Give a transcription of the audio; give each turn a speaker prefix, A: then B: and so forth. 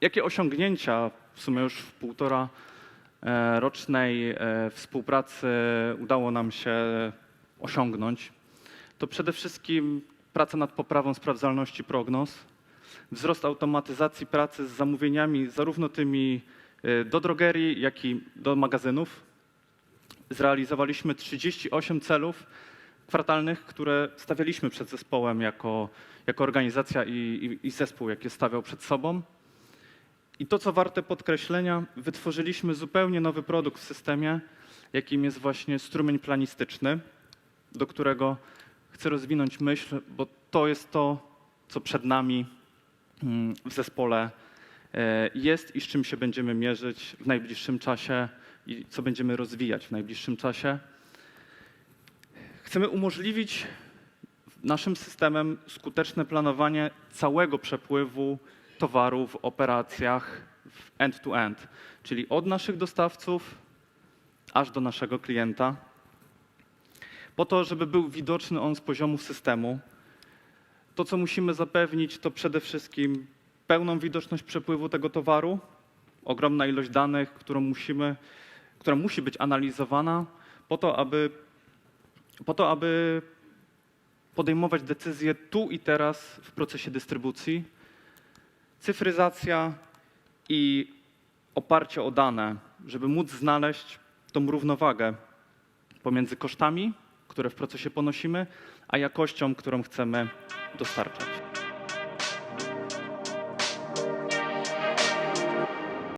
A: Jakie osiągnięcia w sumie już w półtora e, rocznej e, współpracy udało nam się osiągnąć? To przede wszystkim praca nad poprawą sprawdzalności prognoz, wzrost automatyzacji pracy z zamówieniami, zarówno tymi e, do drogerii, jak i do magazynów. Zrealizowaliśmy 38 celów kwartalnych, które stawialiśmy przed zespołem jako, jako organizacja i, i, i zespół, jakie stawiał przed sobą. I to, co warte podkreślenia, wytworzyliśmy zupełnie nowy produkt w systemie, jakim jest właśnie strumień planistyczny, do którego chcę rozwinąć myśl, bo to jest to, co przed nami mm, w zespole e, jest i z czym się będziemy mierzyć w najbliższym czasie i co będziemy rozwijać w najbliższym czasie. Chcemy umożliwić naszym systemem skuteczne planowanie całego przepływu towaru w operacjach end-to-end, czyli od naszych dostawców aż do naszego klienta, po to, żeby był widoczny on z poziomu systemu. To, co musimy zapewnić, to przede wszystkim pełną widoczność przepływu tego towaru, ogromna ilość danych, którą musimy, która musi być analizowana po to, aby, po to, aby podejmować decyzje tu i teraz w procesie dystrybucji. Cyfryzacja i oparcie o dane, żeby móc znaleźć tą równowagę pomiędzy kosztami, które w procesie ponosimy, a jakością, którą chcemy dostarczać.